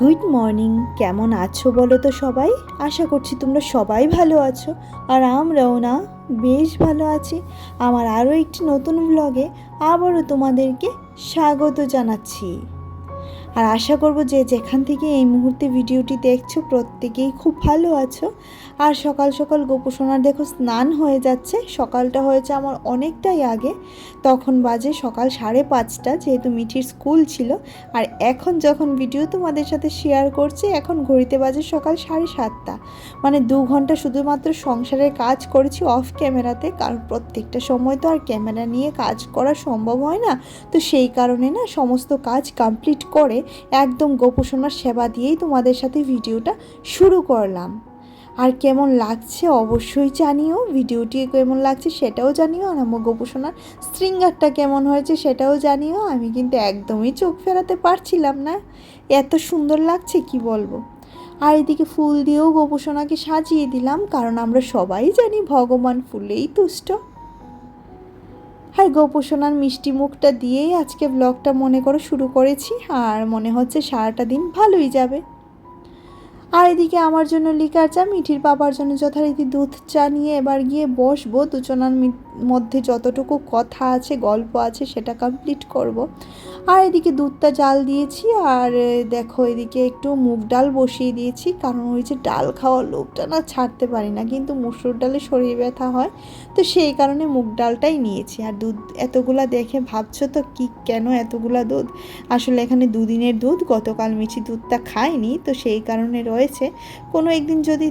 Good morning কেমন আছো বলো তো সবাই? আশা করছি তোমরা সবাই ভালো আছো আর আমরাও না, বেশ ভালো আছি। আমার আরও একটি নতুন ব্লগে আবারও তোমাদেরকে স্বাগত জানাচ্ছি। আর আশা করব যে যেখান থেকে এই মুহূর্তে ভিডিওটি দেখছ, প্রত্যেকেই খুব ভালো আছো। আর সকাল সকাল গোপোষণার দেখো স্নান হয়ে যাচ্ছে। সকালটা হয়েছে আমার অনেকটাই আগে। তখন বাজে সকাল সাড়ে পাঁচটা, যেহেতু মিঠির স্কুল ছিল। আর এখন যখন ভিডিও তোমাদের সাথে শেয়ার করছি, এখন ঘড়িতে বাজে সকাল সাড়ে সাতটা। মানে দু ঘণ্টা শুধুমাত্র সংসারের কাজ করেছি অফ ক্যামেরাতে কারণ প্রত্যেকটা সময় তো আর ক্যামেরা নিয়ে কাজ করা সম্ভব হয় না। তো সেই কারণে না সমস্ত কাজ কমপ্লিট করে একদম গোপোষণার সেবা দিয়েই তোমাদের সাথে ভিডিওটা শুরু করলাম। আর কেমন লাগছে অবশ্যই জানিও, ভিডিওটি কেমন লাগছে সেটাও জানিও, আর আমার গোপোষণার স্ট্রিঙ্গারটা কেমন হয়েছে সেটাও জানিও, আমি কিন্তু একদমই চোখ ফেরাতে পারছিলাম না। এত সুন্দর লাগছে, কি বলব? আর এদিকে ফুল দিয়েও গোপোষণাকে সাজিয়ে দিলাম, কারণ আমরা সবাই জানি ভগবান ফুলেই তুষ্ট। আর গোপোষণার মিষ্টি মুখটা দিয়েই আজকে ব্লগটা মনে করে শুরু করেছি, আর মনে হচ্ছে সারাটা দিন ভালোই যাবে। আর এদিকে আমার জন্য লিকার চা, মিঠির পাপার জন্য যথারীতি দুধ চা নিয়ে এবার গিয়ে বসবো। দুজনার মধ্যে যতটুকু কথা আছে, গল্প আছে, সেটা কমপ্লিট করব। আর এদিকে দুধটা জাল দিয়েছি, আর দেখো এদিকে একটু মুগ ডাল বসিয়ে দিয়েছি, কারণ ওই যে ডাল খাওয়ার লোভটা না ছাড়তে পারি না, কিন্তু মুসুর ডালে শরীর ব্যথা হয়, তো সেই কারণে মুগ ডালটাই নিয়েছি। আর দুধ এতগুলা দেখে ভাবছ তো কি কেন এতগুলা দুধ? আসলে এখানে দুদিনের দুধ, গতকাল মিছি দুধটা খায়নি, তো সেই কারণে রয়েছে কোনো একদিন যদি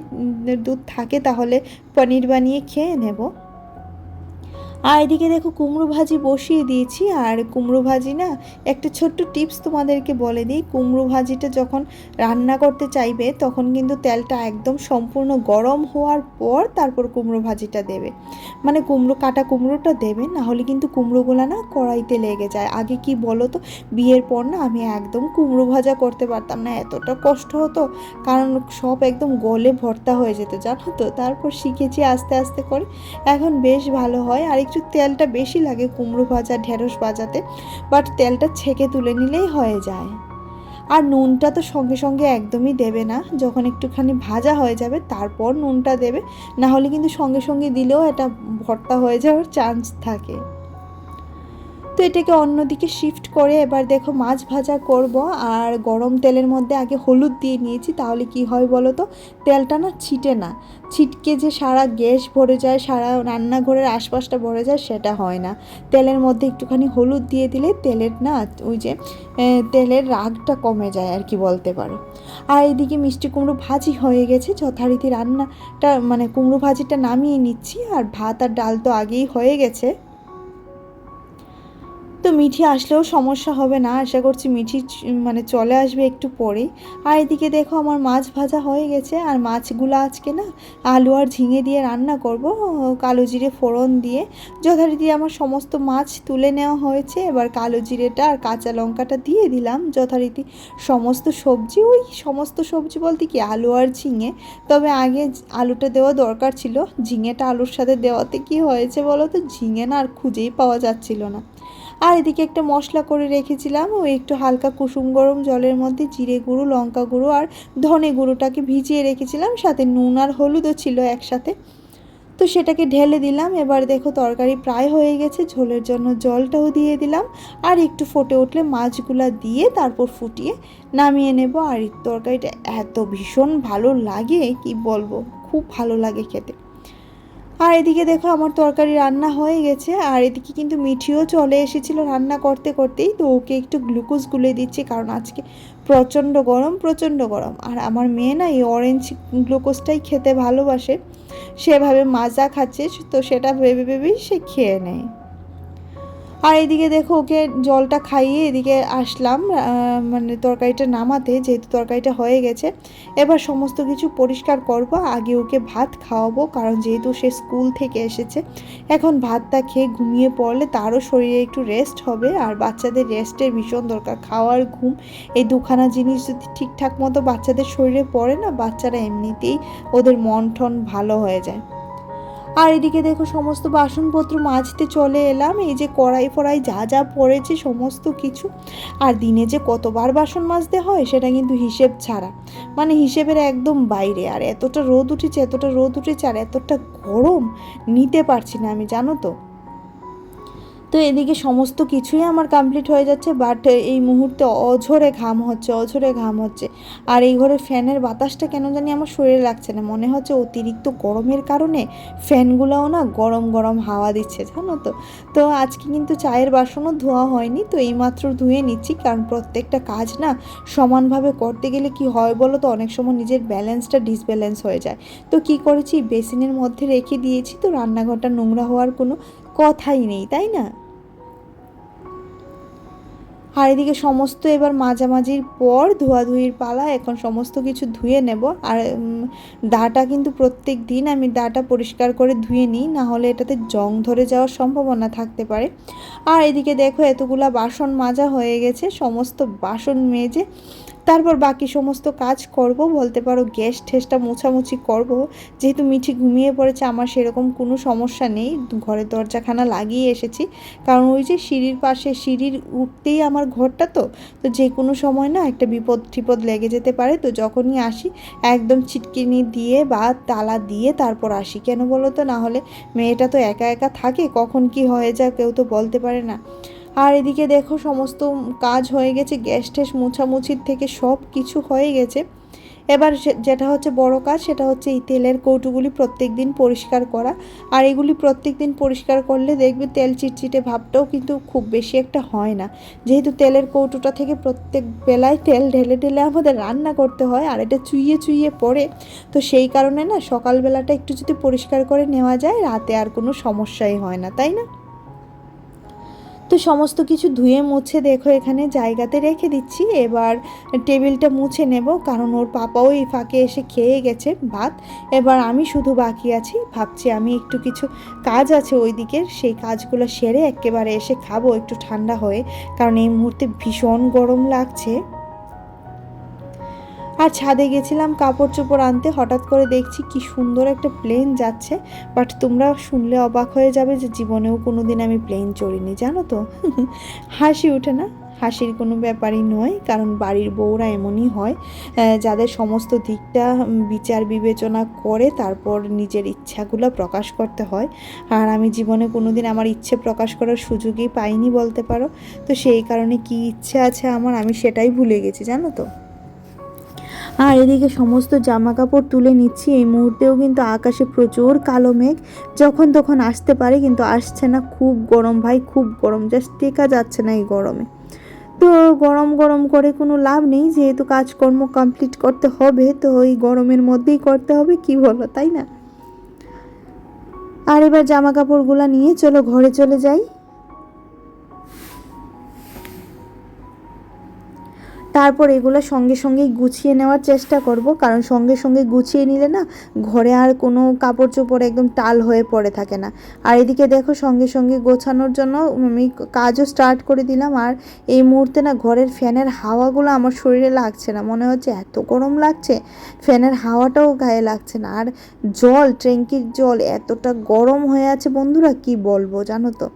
দুধ থাকে তাহলে পনির বানিয়ে খেয়ে নেব। আর এদিকে দেখো কুমড়ো ভাজি বসিয়ে দিয়েছি, আর কুমড়ো ভাজি না একটা ছোট্ট টিপস তোমাদেরকে বলে দিই। কুমড়ো ভাজিটা যখন রান্না করতে চাইবে, তখন কিন্তু তেলটা একদম সম্পূর্ণ গরম হওয়ার পর তারপর কুমড়ো ভাজিটা দেবে। মানে কুমড়ো, কাটা কুমড়োটা দেবে, না হলে কিন্তু কুমড়োগুলো না কড়াইতে লেগে যায়। আগে কি বলো তো, বিয়ের পর না আমি একদম কুমড়ো ভাজা করতে পারতাম না, এতটা কষ্ট হতো। কারণ সব একদম গলে ভর্তা হয়ে যেত, জানো তো? তারপর শিখেছি আস্তে আস্তে করে। এখন বেশ ভালো হয়। আর একটু তেলটা বেশি লাগে, কুমড়ো ভাজা, ঢেঁড়স ভাজাতে বাট তেলটা ছেঁকে তুলে নিলেই হয়ে যায়। আর নুনটা তো সঙ্গে সঙ্গে একদমই দেবে না, যখন একটুখানি ভাজা হয়ে যাবে তারপর নুনটা দেবে না হলে কিন্তু সঙ্গে সঙ্গে দিলেও এটা ভর্তা হয়ে যাওয়ার চান্স থাকে। তো এটাকে অন্যদিকে শিফট করে এবার দেখো মাছ ভাজা করব আর গরম তেলের মধ্যে আগে হলুদ দিয়ে নিয়েছি, তাহলে কি হয় বলো তো? তেলটা না ছিটে না। ছিটকে যে সারা গ্যাস ভরে যায়, সারা রান্নাঘরের আশপাশটা ভরে যায়, সেটা হয় না। তেলের মধ্যে একটুখানি হলুদ দিয়ে দিলে তেলের না ওই যে তেলের রাগটা কমে যায় আর কি বলতে পারো। আর এদিকে মিষ্টি কুমড়ো ভাজি হয়ে গেছে, যথারীতি রান্নাটা মানে কুমড়ো ভাজিটা নামিয়ে নিচ্ছি, আর ভাত আর ডাল তো আগেই হয়ে গেছে। তো মিঠি আসলেও সমস্যা হবে না। আশা করছি মিঠি মানে চলে আসবে একটু পরেই। আর এদিকে দেখো আমার মাছ ভাজা হয়ে গেছে। আর মাছগুলো আজকে না আলু আর ঝিঙে দিয়ে রান্না করব। কালো জিরে ফোড়ন দিয়ে। যথারীতি আমার সমস্ত মাছ তুলে নেওয়া হয়েছে। এবার কালো জিরেটা আর কাঁচা লঙ্কাটা দিয়ে দিলাম। যথারীতি সমস্ত সবজি, ওই সমস্ত সবজি বলতে কি আলু আর ঝিঙে। তবে আগে আলুটা দেওয়া দরকার ছিল। ঝিঙেটা আলুর সাথে দেওয়াতে কি হয়েছে বলো তো? ঝিঙে না আর খুঁজেই পাওয়া যাচ্ছিল না। আর এদিকে একটা মশলা করে রেখেছিলাম, ওই একটু হালকা কুসুম গরম জলের মধ্যে জিরে গুঁড়ো, লঙ্কা গুঁড়ো আর ধনে গুঁড়োটাকে ভিজিয়ে রেখেছিলাম, সাথে নুন আর হলুদও ছিল একসাথে। তো সেটাকে ঢেলে দিলাম, এবার দেখো তরকারি প্রায় হয়ে গেছে, ঝোলের জন্য জলটাও দিয়ে দিলাম, আর একটু ফুটে উঠলে মাছগুলা দিয়ে তারপর ফুটিয়ে নামিয়ে নেব। আর তরকারিটা এত ভীষণ ভালো লাগে, কি বলব, খুব ভালো লাগে খেতে। আর এদিকে দেখো আমার তরকারি রান্না হয়ে গেছে, আর এদিকে কিন্তু মিঠিও চলে এসেছিল রান্না করতে করতেই, তো ওকে একটু গ্লুকোজ গুলে দিচ্ছি, কারণ আজকে প্রচণ্ড গরম প্রচণ্ড গরম। আর আমার মেয়ে না এই অরেঞ্জ গ্লুকোজটাই খেতে ভালোবাসে, সেভাবে মাজা খাচ্ছে, তো সেটা ভেবে ভেবেই সে খেয়ে নেয়। আর এদিকে দেখো, ওকে জলটা খাইয়ে এদিকে আসলাম মানে তরকারিটা নামাতে, যেহেতু তরকারিটা হয়ে গেছে। এবার সমস্ত কিছু পরিষ্কার করব, আগে ওকে ভাত খাওয়াবো, কারণ যেহেতু সে স্কুল থেকে এসেছে, এখন ভাতটা খেয়ে ঘুমিয়ে পড়লে তারও শরীরে একটু রেস্ট হবে, আর বাচ্চাদের রেস্টের ভীষণ দরকার। খাওয়ার ঘুম, এই দুখানা জিনিস যদি ঠিকঠাক মতো বাচ্চাদের শরীরে পড়ে না, বাচ্চারা এমনিতেই ওদের মন ঠন ভালো হয়ে যায়। আর এদিকে দেখো সমস্ত বাসনপত্র মাজতে চলে এলাম। এই যে কড়াই ফড়াই যা যা পড়েছে সমস্ত কিছু। আর দিনে যে কতবার বাসন মাজতে হয় সেটা কিন্তু হিসেব ছাড়া। মানে হিসেবের একদম বাইরে। আর এতটা রোদ উঠেছে, এতটা রোদ উঠেছে, আর এতটা গরম নিতে পারছি না আমি, জানো তো? তো এদিকে সমস্ত কিছুই আমার কমপ্লিট হয়ে যাচ্ছে বাট এই মুহূর্তে অঝরে ঘাম হচ্ছে, অঝরে ঘাম হচ্ছে। আর এই ঘরে ফ্যানের বাতাসটা কেন জানি আমার শরীরে লাগছে না, মনে হচ্ছে অতিরিক্ত গরমের কারণে ফ্যানগুলোও না গরম গরম হাওয়া দিচ্ছে, জানো তো? তো আজকে কিন্তু চায়ের বাসনও ধোয়া হয়নি, তো এইমাত্র ধুয়ে নিচ্ছি, কারণ প্রত্যেকটা কাজ না সমানভাবে করতে গেলে কি হয় বলো তো? অনেক সময় নিজের ব্যালেন্সটা ডিসব্যালেন্স হয়ে যায়। তো কি করেছি? বেসিনের মধ্যে রেখে দিয়েছি, তো রান্নাঘরটা নোংরা হওয়ার কোনো কথাই নেই, তাই না? আর এদিকে সমস্ত এবার মাঝামাঝির পর ধোয়াধুয়ির পালা, এখন সমস্ত কিছু ধুয়ে নেব। আর দাটা কিন্তু প্রত্যেক দিন আমি দাটা পরিষ্কার করে ধুয়ে নিই, নাহলে এটাতে জং ধরে যাওয়ার সম্ভাবনা থাকতে পারে। আর এদিকে দেখো এতগুলা বাসন মাজা হয়ে গেছে, সমস্ত বাসন মেজে তারপর বাকি সমস্ত কাজ করব, বলতে পারো গ্যাস ঠেসটা মোছামুছি করব। যেহেতু মিঠি ঘুমিয়ে পড়েছে, আমার সেরকম কোনো সমস্যা নেই। ঘরের দরজাখানা লাগিয়ে এসেছি। কারণ ওই যে সিঁড়ির পাশে, সিঁড়ির উঠতেই আমার ঘরটা তো তো যে কোনো সময় না একটা বিপদ টিপদ লেগে যেতে পারে। তো যখনই আসি, একদম ছিটকিনি দিয়ে বা তালা দিয়ে তারপর আসি। কেন বলো তো? না হলে মেয়েটা তো একা একা থাকে, কখন কি হয়ে যায় কেউ তো বলতে পারে না। আর এদিকে দেখো সমস্ত কাজ হয়ে গেছে, গ্যাস ট্যাস মোছামুছির থেকে সব কিছু হয়ে গেছে। এবার যেটা হচ্ছে বড় কাজ, সেটা হচ্ছে এই তেলের কৌটোগুলি প্রত্যেক দিন পরিষ্কার করা। আর এগুলি প্রত্যেক দিন পরিষ্কার করলে দেখবে তেল চিটচিটে ভাবটাও কিন্তু খুব বেশি একটা হয় না। যেহেতু তেলের কৌটোটা থেকে প্রত্যেক বেলায় তেল ঢেলে ঢেলে আমাদের রান্না করতে হয়, আর এটা চুইয়ে চুইয়ে পড়ে, তো সেই কারণে না সকালবেলাটা একটু যদি পরিষ্কার করে নেওয়া যায়, রাতে আর কোনো সমস্যাই হয় না, তাই না? তো সমস্ত কিছু ধুয়ে, মুছে দেখো এখানে জায়গাতে রেখে দিচ্ছি। এবার টেবিলটা মুছে নেব, কারণ ওর পাপাও এই ফাঁকে এসে খেয়ে গেছে ভাত। এবার আমি শুধু বাকি আছি, ভাবছি আমি একটু কিছু কাজ আছে ওই দিকের সেই কাজগুলো সেরে একেবারে এসে খাব একটু ঠান্ডা হয়ে, কারণ এই মুহূর্তে ভীষণ গরম লাগছে। আর ছাদে গেছিলাম কাপড় চোপড় আনতে, হঠাৎ করে দেখছি কি সুন্দর একটা প্লেন যাচ্ছে। বাট তোমরা শুনলে অবাক হয়ে যাবে যে জীবনেও কোনো দিন আমি প্লেন চড়িনি, জানো তো? হাসি ওঠে না? হাসির কোনো ব্যাপারই নয়, কারণ বাড়ির বউরা এমনই হয় যাদের সমস্ত দিকটা বিচার বিবেচনা করে তারপর নিজের ইচ্ছাগুলো প্রকাশ করতে হয়। আর আমি জীবনে কোনো দিন আমার ইচ্ছে প্রকাশ করার সুযোগই পাইনি বলতে পারো। তো সেই কারণে কি ইচ্ছে আছে আমার, আমি সেটাই ভুলে গেছি, জানো তো? আর এদিকে সমস্ত জামা কাপড় তুলে নিচ্ছি। এই মুহূর্তেও কিন্তু আকাশে প্রচুর কালো মেঘ। যখন তখন আসতে পারে, কিন্তু আসছে না। খুব গরম ভাই, খুব গরম। জাস্ট টেকা যাচ্ছে না এই গরমে। তো গরম গরম করে কোনো লাভ নেই। যেহেতু কাজকর্ম কমপ্লিট করতে হবে, তো ওই গরমের মধ্যেই করতে হবে, কি বলো, তাই না? আর এবার জামা কাপড়গুলো নিয়ে চলো, ঘরে চলে যাই। তারপর এগুলো সঙ্গে সঙ্গেই গুছিয়ে নেওয়ার চেষ্টা করব। কারণ সঙ্গে সঙ্গে গুছিয়ে নিলে না, ঘরে আর কোনো কাপড় চোপড় একদম টাল হয়ে পড়ে থাকে না। আর এদিকে দেখো, সঙ্গে সঙ্গে গোছানোর জন্য আমি কাজও স্টার্ট করে দিলাম। আর এই মুহূর্তে না, ঘরের ফ্যানের হাওয়াগুলো আমার শরীরে লাগছে না। মনে হচ্ছে এত গরম লাগছে, ফ্যানের হাওয়াটাও গায়ে লাগছে না। আর জল, ট্যাঙ্কির জল এতটা গরম হয়ে আছে বন্ধুরা, কি বলব জানো তো?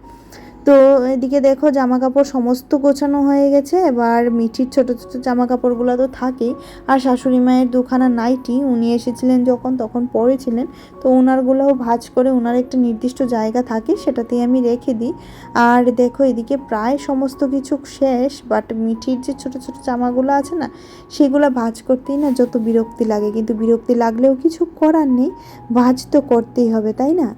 তো এদিকে দেখো জামা কাপড় সমস্ত গোছানো হয়ে গেছে। এবার মিঠির ছোট ছোট জামা কাপড়গুলো তো থাকেই আর শাশুড়ি মায়ের দুখানা নাইটি উনি এসেছিলেন যখন, তখন পরেছিলেন। তো ওনারগুলোও ভাজ করে ওনার একটা নির্দিষ্ট জায়গা থাকে, সেটাতেই আমি রেখে দিই। আর দেখো এদিকে প্রায় সমস্ত কিছু শেষ বাট মিঠির যে ছোট ছোট জামাগুলো আছে না, সেগুলো ভাজ করতেই না যত বিরক্তি লাগে। কিন্তু বিরক্তি লাগলেও কিছু করার নেই, ভাঁজ তো করতেই হবে, তাই না?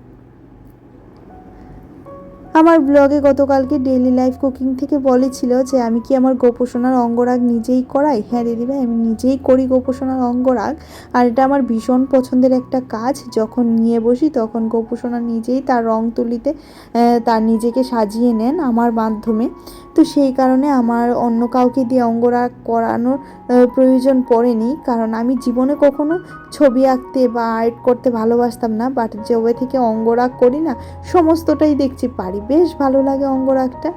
আমার ব্লগে গতকালকে ডেইলি লাইফ কুকিং থেকে বলেছিল যে, আমি কি আমার গোপোষণার অঙ্গরাগ নিজেই করাই? হ্যাঁ দিদিভাই আমি নিজেই করি গোপোষণার অঙ্গরাগ। আর এটা আমার ভীষণ পছন্দের একটা কাজ। যখন নিয়ে বসি, তখন গোপোষণা নিজেই তার রং তুলিতে তার নিজেকে সাজিয়ে নেন আমার মাধ্যমে। তো সেই কারণে আমার অন্য কাউকে দিয়ে অঙ্গরা করানোর প্রয়োজন পড়েনি। কারণ আমি জীবনে কখনো ছবি আঁকতে বা আর্ট করতে ভালোবাসতাম না বাট যে ওয়ে থেকে অঙ্গরাগ করি না, সমস্তটাই দেখছি পারি। বেশ ভালো লাগে অঙ্গরাগটা।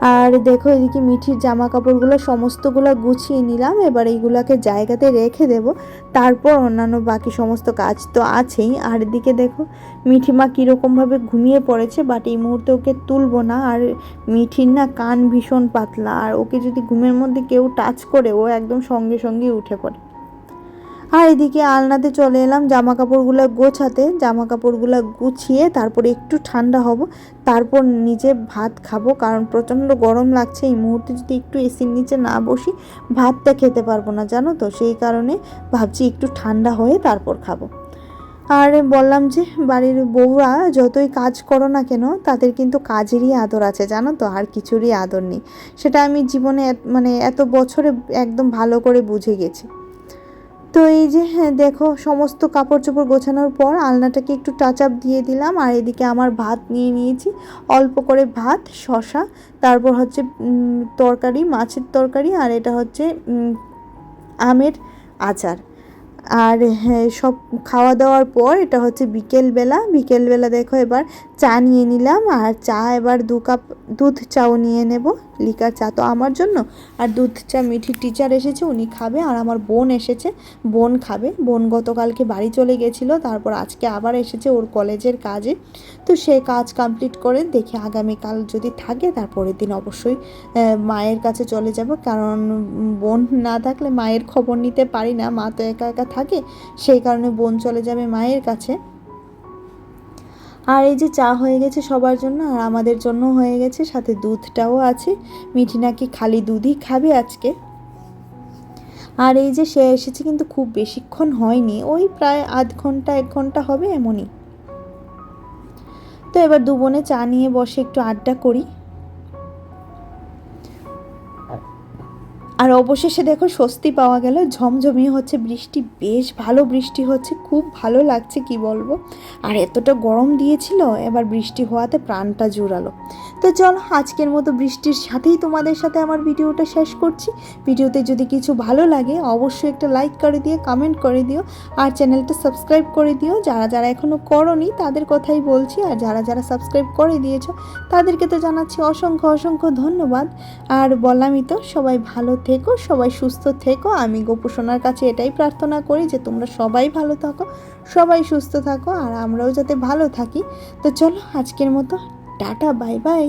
আর দেখো এদিকে মিঠির জামা কাপড়গুলো সমস্তগুলো গুছিয়ে নিলাম। এবার এইগুলোকে জায়গাতে রেখে দেব। তারপর অন্যান্য বাকি সমস্ত কাজ তো আছেই। আর এদিকে দেখো মিঠি মা কীরকমভাবে ঘুমিয়ে পড়েছে বাট এই মুহূর্তে ওকে তুলবো না। আর মিঠির না কান ভীষণ পাতলা। আর ওকে যদি ঘুমের মধ্যে কেউ টাচ করে, ও একদম সঙ্গে সঙ্গে উঠে পড়ে। আর এদিকে আলনাতে চলে এলাম জামা কাপড়গুলো গোছাতে। জামা কাপড়গুলো গুছিয়ে তারপরে একটু ঠান্ডা হব, তারপর নিজে ভাত খাব, কারণ প্রচণ্ড গরম লাগছে। এই মুহূর্তে যদি একটু এসির নিচে না বসি, ভাতটা খেতে পারব না, জানো তো? সেই কারণে ভাবছি একটু ঠান্ডা হয়ে তারপর খাব। আর বললাম যে, বাড়ির বউরা যতই কাজ করো না কেন, তাদের কিন্তু কাজেরই আদর আছে, জানো তো? আর কিছুরই আদর নেই। সেটা আমি জীবনে মানে এত বছরে একদম ভালো করে বুঝে গেছি। তো এই যে হ্যাঁ দেখো, সমস্ত কাপড় চোপড় গোছানোর পর আলনাটাকে একটু টাচ আপ দিয়ে দিলাম। আর এদিকে আমার ভাত নিয়ে নিয়েছি। অল্প করে ভাত শশা তারপর হচ্ছে তরকারি, মাছের তরকারি, আর এটা হচ্ছে আমের আচার। আর হ্যাঁ সব খাওয়া দাওয়ার পর এটা হচ্ছে বিকেলবেলা। বিকেলবেলা দেখো এবার চা নিয়ে নিলাম। আর চা এবার দু কাপ দুধ চাও নিয়ে নেব। লিকার চা তো আমার জন্য। আর দুধ চা মিঠির টিচার এসেছে, উনি খাবে। আর আমার বোন এসেছে, বোন খাবে। বোন গতকালকে বাড়ি চলে গেছিল, তারপর আজকে আবার এসেছে ওর কলেজের কাজে। তো সে কাজ কমপ্লিট করে দেখি আগামীকাল যদি থাকে, তারপরের দিন অবশ্যই মায়ের কাছে চলে যাব। কারণ বোন না থাকলে মায়ের খবর নিতে পারি না। মা তো একা একা থাকে, সেই কারণে বোন চলে যাবে মায়ের কাছে। আর এই যে চা হয়ে গেছে সবার জন্য, আর আমাদের জন্য হয়ে গেছে, সাথে দুধটাও আছে। মিঠি নাকি খালি দুধই খাবে আজকে। আর এই যে সে এসেছে কিন্তু খুব বেশিক্ষণ হয়নি, ওই প্রায় আধ ঘণ্টা, এক ঘণ্টা হবে এমনই। তো এবার দু বোনে চা নিয়ে বসে একটু আড্ডা করি। আর অবশেষে দেখো স্বস্তি পাওয়া গেল। ঝমঝমিয়ে হচ্ছে বৃষ্টি, বেশ ভালো বৃষ্টি হচ্ছে, খুব ভালো লাগছে কি বলব। আর এতটা গরম দিয়েছিল, এবার বৃষ্টি হওয়াতে প্রাণটা জুড়ালো তো চলো, আজকের মতো বৃষ্টির সাথেই তোমাদের সাথে আমার ভিডিওটা শেষ করছি। ভিডিওতে যদি কিছু ভালো লাগে, অবশ্যই একটা লাইক করে দিও, কমেন্ট করে দিও, আর চ্যানেলটা সাবস্ক্রাইব করে দিও। যারা যারা এখনও করনি, তাদের কথাই বলছি, আর যারা যারা সাবস্ক্রাইব করে দিয়েছ, তাদেরকে তো জানাচ্ছি অসংখ্য অসংখ্য ধন্যবাদ। আর বললামই তো, সবাই ভালো থেকো, সবাই সুস্থ থেকো। আমি গোপোষণার কাছে এটাই প্রার্থনা করি যে তোমরা সবাই ভালো থাকো, সবাই সুস্থ থাকো, আর আমরাও যাতে ভালো থাকি। তো চলো আজকের মতো, টাটা বাই বাই